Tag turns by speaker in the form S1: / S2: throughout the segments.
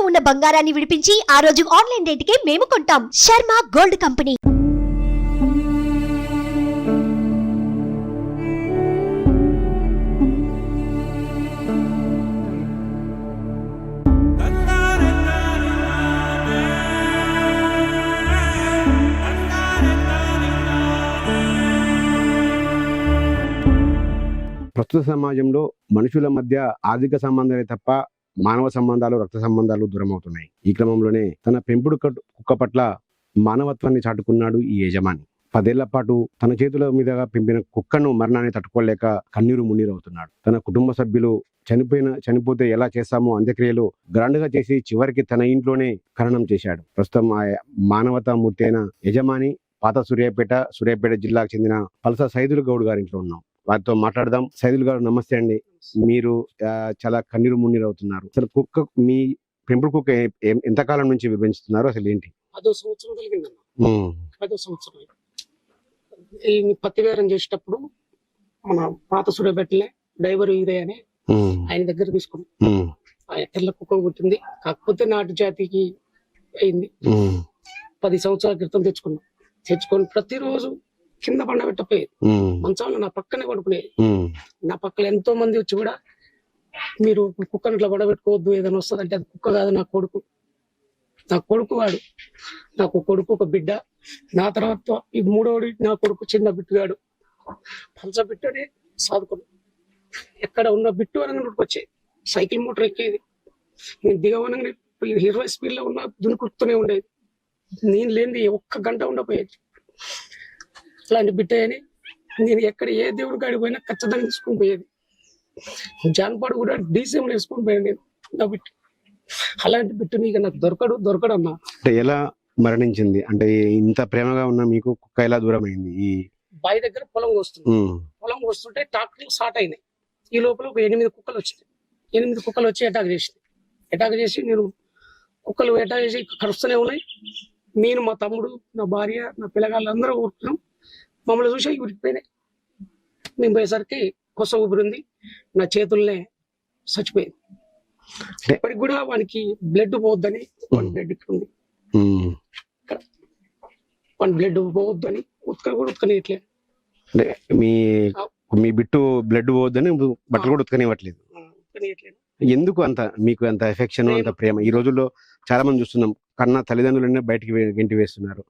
S1: ఇంట్లో ఉన్న బంగారాన్ని విడిపించి ఆ రోజు ఆన్లైన్ రేటుకే మేము కొంటాం. Sharma gold company.
S2: ప్రస్తుత సమాజంలో మనుషుల మధ్య ఆర్థిక సంబంధాలే తప్ప మానవ సంబంధాలు రక్త సంబంధాలు దూరం అవుతున్నాయి ఈ క్రమంలోనే తన పెంపుడు కుక్క పట్ల మానవత్వాన్ని చాటుకున్నాడు ఈ యజమాని. పదేళ్ళ పాటు తన చేతుల మీదుగా పెంపిన కుక్కను మరణాన్ని తట్టుకోలేక కన్నీరు మున్నీరు అవుతున్నాడు తన కుటుంబ సభ్యులు చనిపోయిన చనిపోతే ఎలా చేస్తామో అంత్యక్రియలు గ్రాండ్గా చేసి చివరికి తన ఇంట్లోనే ఖననం చేశాడు. ప్రస్తుతం ఆ మానవతా మూర్తి అయిన యజమాని పాత సూర్యాపేట సూర్యాపేట జిల్లాకు చెందిన పలస సైదులు గౌడ్ గారి ఇంట్లో ఉన్నాం. వారితో మాట్లాడదాం. సైదుల్ గారు నమస్తే అండి. మీరు చాలా కన్నీరు మున్నీరు అవుతున్నారు. అసలు కుక్క మీ పెంపుడు కుక్క ఏ- ఎంతకాలం నుంచి విభజిస్తున్నారు? అసలు ఏంటి?
S3: పదో సంవత్సరం కలిగిందన్న. పదో సంవత్సరం ఈ పత్తి వేరం చేసేటప్పుడు మన పాత సూర్యబెట్టలే డ్రైవర్ ఇదే అని ఆయన దగ్గర తీసుకున్నాం. ఆ తెల్ల కుక్క పుట్టింది. కాకపోతే నాటు జాతికి అయింది. పది సంవత్సరాల క్రితం తెచ్చుకున్నాం. తెచ్చుకొని ప్రతిరోజు కింద పండ పెట్టపోయేది మంచాలు నా పక్కనే పడుకునేది. నా పక్కన ఎంతో మంది వచ్చి కూడా మీరు కుక్కను ఇట్లా పడబెట్టుకోవద్దు ఏదైనా వస్తుంది అంటే అది కుక్క కాదు నా కొడుకు. నా కొడుకు వాడు. నాకు కొడుకు ఒక బిడ్డ. నా తర్వాత ఈ మూడోడి నా కొడుకు చిన్న బిట్టుగాడు. పంచ బిట్టునే సాదుకున్నాడు ఎక్కడ ఉన్న బిట్టు అనగా వచ్చేది సైకిల్ మోటార్ ఎక్కేది. నేను దిగవనగానే ఇరవై స్పీడ్లో ఉన్న దునుకుతూనే ఉండేది. నేను లేనిది ఒక్క గంట ఉండపోయేది బిట్ట అని నేను ఎక్కడ ఏ దేవుడి కాడికి పోయినా ఖచ్చితంగా తీసుకొని పోయేది. జాన్పాడు కూడా డీసీఎం వేసుకొని పోయాను నేను. నా బిట్టు అలాంటి బిట్టు నీకు నాకు దొరకడు దొరకడు అన్నా
S2: అంటే ఎలా మరణించింది? అంటే ఇంత ప్రేమగా ఉన్న మీకు కుక్క ఎలా దూరం అయింది ఈ
S3: బావి దగ్గర పొలం వస్తుంది పొలం వస్తుంటే ట్రాక్టర్లు స్టార్ట్ అయినాయి. ఈ లోపల ఒక ఎనిమిది కుక్కలు వచ్చినాయి. ఎనిమిది కుక్కలు వచ్చి అటాక్ చేసినాయి. అటాక్ చేసి నేను కుక్కలు అటాక్ చేసి కరుస్తూనే ఉన్నాయి. నేను మా తమ్ముడు నా భార్య నా పిల్లగాళ్ళు అందరూ ఊరుకున్నాం. మమ్మల్ని చూసి ఉరికిపోయినాయి. మేము పోయేసరికి కొస ఊపిరింది నా చేతుల్నే చచ్చిపోయింది. ఇప్పటికి కూడా వానికి బ్లడ్ పోవద్దని వాని బ్లడ్ ఇక్కడ ఉంది. వాని బ్లడ్ పోవద్దని ఉతక కూడా ఉతకనియట్లేదు.
S2: అంటే మీ మీ బిట్టు బ్లడ్ పోవద్దని బట్టలు కూడా ఉతకనివ్వట్లేదు. ఎందుకు అంత మీకు అంత ఎఫెక్షన్ అంత ప్రేమ? ఈ రోజుల్లో చాలా మంది చూస్తున్నాం కన్న తల్లిదండ్రులనే బయటికి వే- గెంటి వేస్తున్నారు.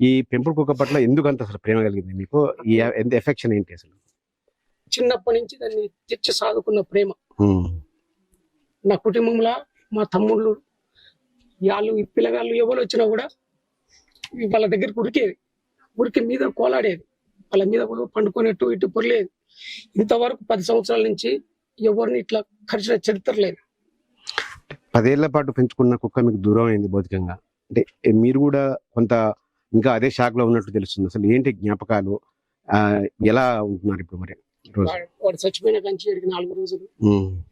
S2: ఈ పెంపుడు కుక్క పట్ల ఎందుకు అంత అసలు ప్రేమ కలిగింది మీకు? ఈ ఎంత ఎఫెక్షన్ ఏంటి అసలు?
S3: చిన్నప్పటి నుంచి దాన్ని తెచ్చి సాదుకున్న ప్రేమ. నా కుటుంబంలో మా తమ్ముళ్ళు వాళ్ళు ఈ పిల్లగాళ్ళు ఎవరు వచ్చినా కూడా వాళ్ళ దగ్గరికి ఉరికేది. ఉరికి మీద కోలాడేది. వాళ్ళ మీద కూడా పండుకునేట్టు ఇటు పొరలేదు. ఇంతవరకు పది సంవత్సరాల నుంచి ఎవరిని ఇట్లా ఖర్చు చరిత్ర లేదు.
S2: పదేళ్ళ పాటు పెంచుకున్న కుక్క మీకు దూరం అయింది భౌతికంగా అంటే మీరు కూడా కొంత ఇంకా అదే షాక్లో ఉన్నట్టు తెలుస్తుంది. అసలు ఏంటి జ్ఞాపకాలు? ఎలా ఉంటున్నారు ఇప్పుడు మరి
S3: వాడు చచ్చిపోయిన కంచి నాలుగు రోజులు.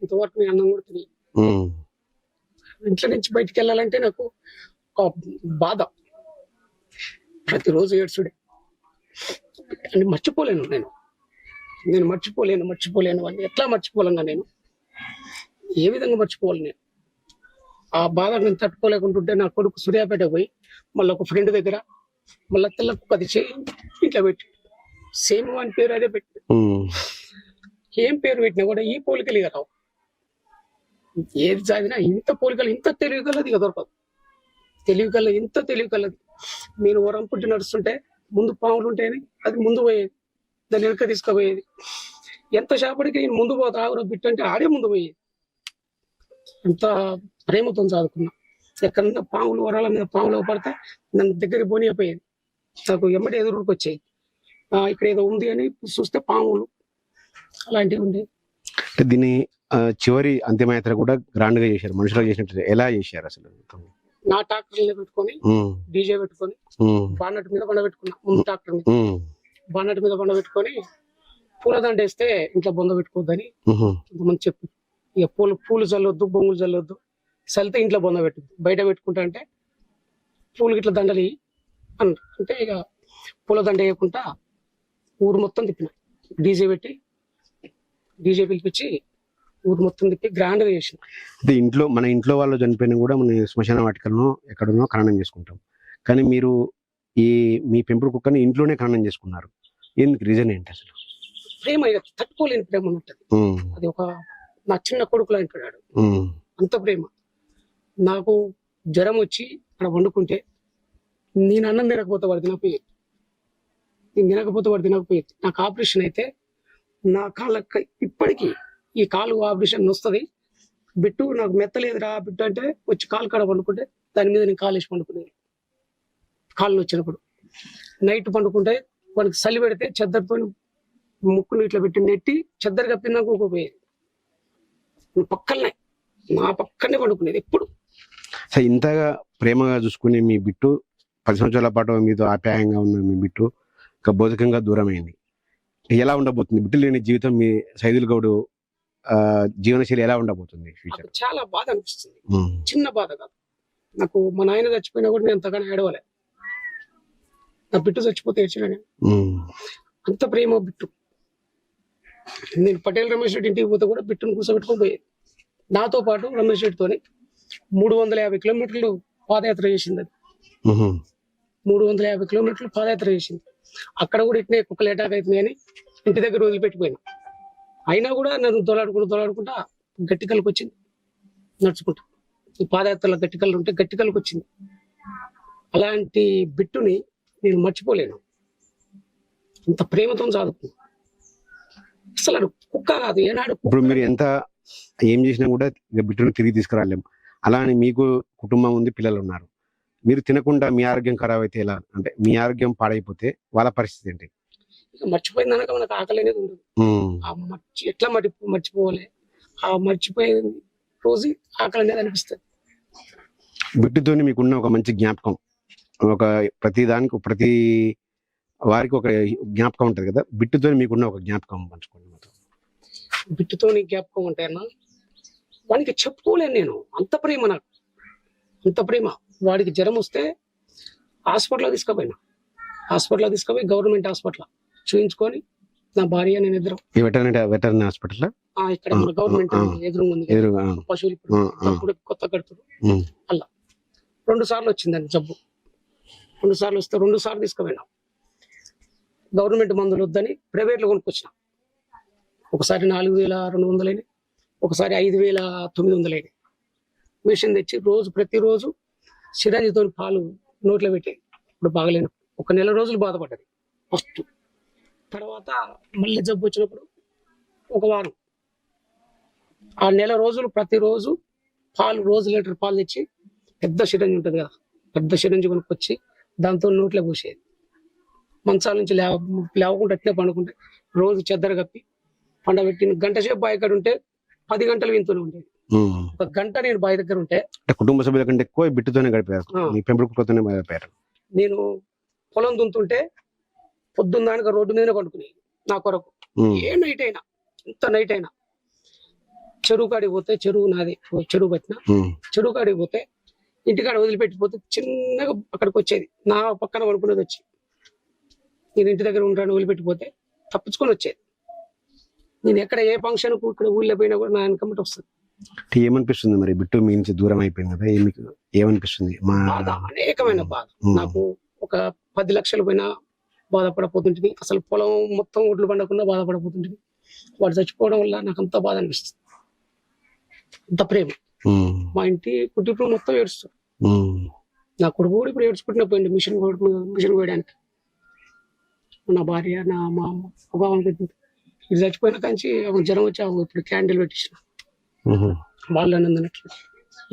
S3: ఇంతవరకు నేను అన్నం కూడా తిని
S2: ఉమ్,
S3: ఇంట్లో నుంచి బయటికి వెళ్ళాలంటే నాకు ఒక బాధ. ప్రతిరోజు ఏడ్చుడే. అని మర్చిపోలేను నేను. నేను మర్చిపోలేను మర్చిపోలేను అని ఎట్లా మర్చిపోలేను నేను? ఏ విధంగా మర్చిపోవాలి నేను? ఆ బాధ నేను తట్టుకోలేకుంటుంటే నా కొడుకు సూర్యాపేట పోయి మళ్ళీ ఒక ఫ్రెండ్ దగ్గర మళ్ళీ తెల్లకు పది చేయి ఇట్లా పెట్టి. సేమ్ వాని పేరు అదే పెట్టి. ఏం పేరు పెట్టినా కూడా ఈ పోలికలు ఇక రావు ఏది చదివినా ఇంత పోలికలు ఇంత తెలివి కలది ఇక దొరకదు. తెలివి కలది ఇంత తెలివి కలది నేను వరం పుట్టి నడుస్తుంటే ముందు పాములు ఉంటాయని అది ముందు పోయేది. దాన్ని వెనక తీసుకుపోయేది. ఎంత చేపడికి నేను ముందు పోతా ఆగురా బిట్టు అంటే ఆడే ముందు పోయేది. ఎంత ప్రేమతో చదువుకున్నా. ఎక్కడన్నా పాములు వరాల మీద పాములు పడితే నన్ను దగ్గరికి పోనీయపోయేది నాకు ఎమ్మటి ఎదురుకు వచ్చేది ఆ, ఇక్కడ ఏదో ఉంది అని చూస్తే పాములు అలాంటివి ఉండేవి.
S2: అంటే దీన్ని చివరి అంతిమయాత్ర కూడా గ్రాండ్గా చేశారు మనుషులు చేసినట్టు ఎలా చేశారు అసలు?
S3: నా ట్రాక్టర్ని పెట్టుకొని డీజే పెట్టుకొని బాన్నట్ మీద బండ పెట్టుకున్నా ముందు ట్రాక్టర్ మీద. బాన్నట్ మీద బండ పెట్టుకొని పూలదండ వేస్తే ఇంట్లో బొంద పెట్టుకోవద్దని కొంతమంది చెప్పి ఇక పూలు పూలు చల్లొద్దు బొంగులు చల్లొద్దు. చల్లితే ఇంట్లో బొంద పెట్టు. బయట పెట్టుకుంటా అంటే పూలు గిట్ల దండలు అంటే ఇక పూల దండ వేయకుండా ఊరు మొత్తం తిప్పిన. డీజే పెట్టి డీజే పిలిపించి ఊరు మొత్తం తిప్పి గ్రాండ్ చేసిన.
S2: అంటే ఇంట్లో మన ఇంట్లో వాళ్ళు చనిపోయినా కూడా మన శ్మశాన వాటికలను ఎక్కడనో ఖననం చేసుకుంటాం. కానీ మీరు ఈ మీ పెంపుడు కుక్కని ఇంట్లోనే ఖననం చేసుకున్నారు. ఎందుకు? రీజన్ ఏంటి అసలు?
S3: ప్రేమ ఇక తట్టుకోలేని ప్రేమ ఉంటుంది. అది ఒక నా చిన్న కొడుకులా అంటున్నాడు అంత ప్రేమ. నాకు జ్వరం వచ్చి అక్కడ వండుకుంటే నేను అన్నం తినకపోతే వాడు తినకపోయేది. నేను తినకపోతే వాడు తినకపోయేది. నాకు ఆపరేషన్ అయితే నా కాళ్ళకి ఇప్పటికీ ఈ కాలు ఆపరేషన్ వస్తుంది బిట్టు నాకు మెత్తలేదురా బిట్టు అంటే వచ్చి కాలు కాడ పండుకుంటే దాని మీద నేను కాలు వేసి పండుకునేది కాళ్ళు వచ్చినప్పుడు నైట్ పండుకుంటే వాడికి చలి పెడితే చెద్దరితో ముక్కును ఇట్లా పెట్టి నెట్టి చెద్దరు కప్పిందాక ఊకపోయేది పక్కనే నా పక్కనే పండుకునేది ఎప్పుడు.
S2: సో ఇంతగా ప్రేమగా చూసుకునే మీ బిట్టు పది సంవత్సరాల పాటు మీతో ఆప్యాయంగా ఉన్న మీ బిట్టు ఇక భౌతికంగా దూరమైంది. ఎలా ఉండబోతుంది? బిట్టు లేని జీవితం మీ సైదుల్ గౌడు ఆ, జీవనశైలి ఎలా ఉండబోతుంది ఫ్యూచర్
S3: చాలా బాధ అనిపిస్తుంది. చిన్న బాధ కాదు. నాకు మా నాయన చచ్చిపోయినా కూడా నేను అంతగానే ఏడవలే. నా బిట్టు చచ్చిపోతే ఏడ్చిన అంత ప్రేమ బిట్టు. నేను పటేల్ రమేష్ రెడ్డి ఇంటికి పోతే కూడా బిట్టును కూర్చోబెట్టుకొని పోయేది. నాతో పాటు రమేష్ రెడ్డితోని మూడు వందల యాభై కిలోమీటర్లు పాదయాత్ర చేసింది అది. మూడు వందల యాభై కిలోమీటర్లు పాదయాత్ర చేసింది. అక్కడ కూడా ఇట్నే కుక్కలు అటాక్ అవుతున్నాయి అని ఇంటి దగ్గర వదిలిపెట్టిపోయినా అయినా కూడా నన్ను దొలాడుకుంటూ దొలాడుకుంటా గట్టికలకు వచ్చింది నడుచుకుంటా. ఈ పాదయాత్రలో గట్టికలు ఉంటే గట్టికలకు వచ్చింది అలాంటి బిట్టుని నేను మర్చిపోలేను. అంత ప్రేమతో చదువుకున్నా అసలు కుక్క కాదు ఏనాడు
S2: ఇప్పుడు మీరు ఎంత ఏం చేసినా కూడా బిడ్డను తిరిగి తీసుకురాలేం. అలా అని మీకు కుటుంబం ఉంది పిల్లలు ఉన్నారు మీరు తినకుండా మీ ఆరోగ్యం ఖరాబ్ అయితే ఎలా? అంటే మీ ఆరోగ్యం పాడైపోతే వాళ్ళ పరిస్థితి ఏంటి?
S3: మర్చిపోయిందనక మనకు ఆకలి అనేది ఉండదు మర్చి ఎట్లా మర్చి మర్చిపోవాలి? ఆ మర్చిపోయే రోజు ఆకలి అనేది అనిపిస్తుంది.
S2: బిడ్డతోని మీకున్న ఒక మంచి జ్ఞాపకం. ఒక ప్రతి దానికి ప్రతి వారికి ఒక జ్ఞాపకం ఉంటది కదా? బిట్టుతో మీకున్న ఒక జ్ఞాపకం పంచుకోండి మాతో.
S3: బిట్టుతో నీ జ్ఞాపకం ఉంటాయన్నా వానికి చెప్పుకోలేను నేను. అంత ప్రేమ నాకు. అంత ప్రేమ. వాడికి జ్వరం వస్తే హాస్పిటల్లో తీసుకుపోయినా. హాస్పిటల్లో తీసుకుపోయి గవర్నమెంట్ హాస్పిటల్ చూయించుకొని నా భార్య నేను ఇద్దరం.
S2: వెటర్నరీ హాస్పిటల్
S3: ఆ, ఇక్కడ మన గవర్నమెంట్
S2: ఆ.
S3: ఎదురుగా ఉంది పశువులు ఇప్పుడు కొత్త కడుతున్నారు
S2: ఉమ్,
S3: రెండు సార్లు వచ్చిందండి జబ్బు. రెండు సార్లు వస్తే రెండు సార్లు తీసుకుపోయినా. గవర్నమెంట్ మందులు వద్దని ప్రైవేట్లో కొనుక్కొచ్చిన. ఒకసారి నాలుగు వేల రెండు వందలైన ఒకసారి ఐదు వేల తొమ్మిది వందలైన మిషన్ తెచ్చి రోజు ప్రతిరోజు సిరంజితో పాలు నోట్లో పెట్టేది ఇప్పుడు బాగలేను. ఒక నెల రోజులు బాధపడ్డది. ఫస్ట్. తర్వాత మళ్ళీ జబ్బు వచ్చినప్పుడు ఒక వారం. ఆ నెల రోజులు ప్రతిరోజు పాలు రోజు లీటర్ పాలు తెచ్చి పెద్ద సిరంజి ఉంటుంది కదా పెద్ద సిరంజి కొనుక్కొచ్చి దాంతో నోట్లో పోసేది. మంచాల నుంచి లేవ లేవకుండా అట్లే పండుకుంటే రోజు చెద్దర కప్పి పండబెట్టి గంట సేపు బాయ్ ఉంటే పది గంటలు వింతూనే ఉండేది. ఒక గంట నేను బావి దగ్గర ఉంటే
S2: కుటుంబ సభ్యుల కంటే ఎక్కువ బిట్టుతోనే గడిపారు. మీ పెంపుడు కుక్కతోనే గడిపారు
S3: నేను పొలం దున్తుంటే పొద్దున్న దానికి రోడ్డు మీదనే పండుకునేది నా కొరకు. ఏ నైట్ అయినా ఎంత నైట్ అయినా. చెరువు కాడికి పోతే చెరువు నాది చెరువు పట్టిన. చెరువు కాడికి పోతే ఇంటికాడ వదిలిపెట్టిపోతే చిన్నగా అక్కడికి వచ్చేది. నా పక్కన పడుకునేది వచ్చి. నేను ఇంటి దగ్గర ఉంటాను వదిలిపెట్టిపోతే తప్పించుకొని వచ్చేది. నేను ఎక్కడ ఏ ఫంక్షన్కు ఇక్కడ ఊళ్ళో పోయినా కూడా నా వెనకమ్మటి వస్తుంది.
S2: ఏమనిపిస్తుంది మరి? బిట్టు మీ నుంచి దూరం అయిపోయింది కదా మీకు ఏమనిపిస్తుంది? మా
S3: బాధ అనేకమైన బాధ. నాకు ఒక పది లక్షలు పోయినా బాధపడపోతుంటుంది అసలు పొలం మొత్తం ఒడ్లు పండకుండా బాధపడపోతుంటుంది వాడు చచ్చిపోవడం వల్ల నాకు అంత బాధ అనిపిస్తుంది. అంత ప్రేమ. మా ఇంటి కుటుంబం మొత్తం ఏడుస్తారు. నా కొడుకు కూడా ఇప్పుడు ఏడ్చుకుంటున్నా పోయింది మిషన్ మిషన్ కోయడానికి నా భార్య నా మా అమ్మ ఒక ఇది చచ్చిపోయిన కాంచి జ్వరం వచ్చి ఇప్పుడు క్యాండిల్ పెట్టించిన. వాళ్ళు అన్నదన్నట్లు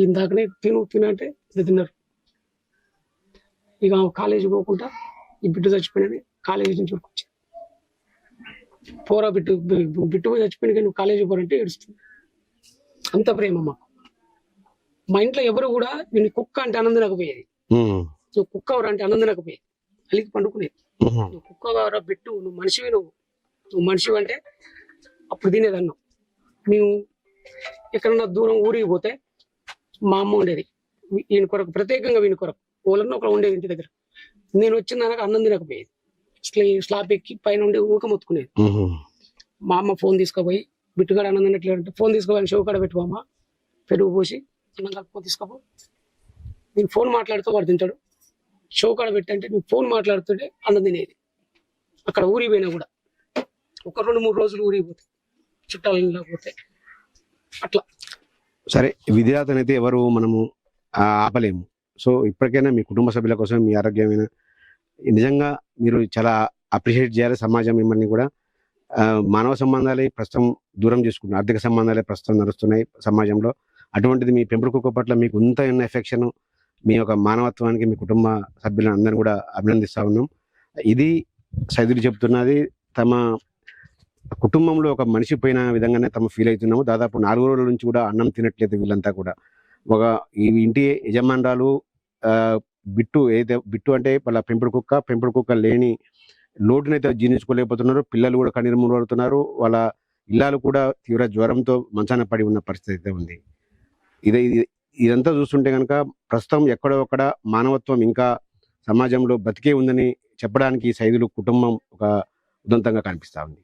S3: ఇందాకనే తిను తిను అంటే ఇది తిన్నారు. ఇక కాలేజీ పోకుండా ఈ బిడ్డ చచ్చిపోయినది కాలేజీ నుంచి వచ్చి పోరా బిట్టు బి- బిట్టు పోయి చచ్చిపోయిన కానీ నువ్వు కాలేజీ పోరంటే ఏడుస్తుంది. అంత ప్రేమ మాకు. మా ఇంట్లో ఎవరు కూడా నేను కుక్క అంటే ఆనందనకపోయేది నువ్వు కుక్క ఎవరు అంటే ఆనందనకపోయేది అలిగి పండుకునేది. నువ్వు కుక్క బిట్టు నువ్వు మనిషివి నువ్వు. నువ్వు మనిషివి అంటే అప్పుడు తినేది అన్నం మేము ఎక్కడన్నా దూరం ఊరికి పోతే మా అమ్మ ఉండేది. ఈయన కొరకు ప్రత్యేకంగా వీని కొరకు. ఓలన్న ఒకరు ఉండేది ఇంటి దగ్గర. నేను వచ్చిన దానికి అన్నం తినకపోయేది. స్లీ స్లాబ్ ఎక్కి పైన ఉండి ఊక మొత్తుకునేది. మా అమ్మ ఫోన్ తీసుకుపోయి బిట్టుగాడు అన్నం తినట్లేదంటే ఫోన్ తీసుకోవాలి షో కాడ పెట్టుకోమా పెరుగు పోసి అన్నం కలుపుకో తీసుకోపో. నేను ఫోన్ మాట్లాడుతూ వాడు తింటాడు. షో కాడ పెట్టంటే నువ్వు ఫోన్ మాట్లాడుతుంటే అన్నం తినేది. అక్కడ ఊరికి పోయినా కూడా. ఒక రెండు మూడు రోజులు ఊరిపోతాయి చుట్టాల ఇంట్లో పోతే. అట్లా.
S2: సరే విధిరాతనైతే ఎవరు మనము ఆపలేము. సో ఇప్పటికైనా మీ కుటుంబ సభ్యుల కోసం మీ ఆరోగ్యమైన నిజంగా మీరు చాలా అప్రిషియేట్ చేయాలి సమాజం మిమ్మల్ని కూడా. మానవ సంబంధాలే ప్రస్తుతం దూరం చేసుకుంటున్నారు ఆర్థిక సంబంధాలే ప్రస్తుతం నడుస్తున్నాయి సమాజంలో. అటువంటిది మీ పెంపుడు కుక్క పట్ల మీకు ఇంత ఉన్న ఎఫెక్షన్ మీ యొక్క మానవత్వానికి మీ కుటుంబ సభ్యులను అందరిని కూడా అభినందిస్తా ఉన్నాం. ఇది సైదులు చెప్తున్నది తమ కుటుంబంలో ఒక మనిషి పోయిన విధంగానే తమ ఫీల్ అవుతున్నాము. దాదాపు నాలుగు రోజుల నుంచి కూడా అన్నం తినట్లేదు వీళ్ళంతా కూడా. ఒక ఈ ఇంటి యజమానురాలు బిట్టు ఏదైతే బిట్టు అంటే వాళ్ళ పెంపుడు కుక్క పెంపుడు కుక్క లేని లోటునైతే జీర్ణించుకోలేకపోతున్నారు. పిల్లలు కూడా కన్నీరు మురుడుతున్నారు వాళ్ళ ఇల్లాలు కూడా తీవ్ర జ్వరంతో మంచాన పడి ఉన్న పరిస్థితి అయితే ఉంది. ఇది ఇదంతా చూస్తుంటే కనుక ప్రస్తుతం ఎక్కడో ఒక్కడ మానవత్వం ఇంకా సమాజంలో బతికే ఉందని చెప్పడానికి సైదులు కుటుంబం ఒక ఉదంతంగా కనిపిస్తూ ఉంది.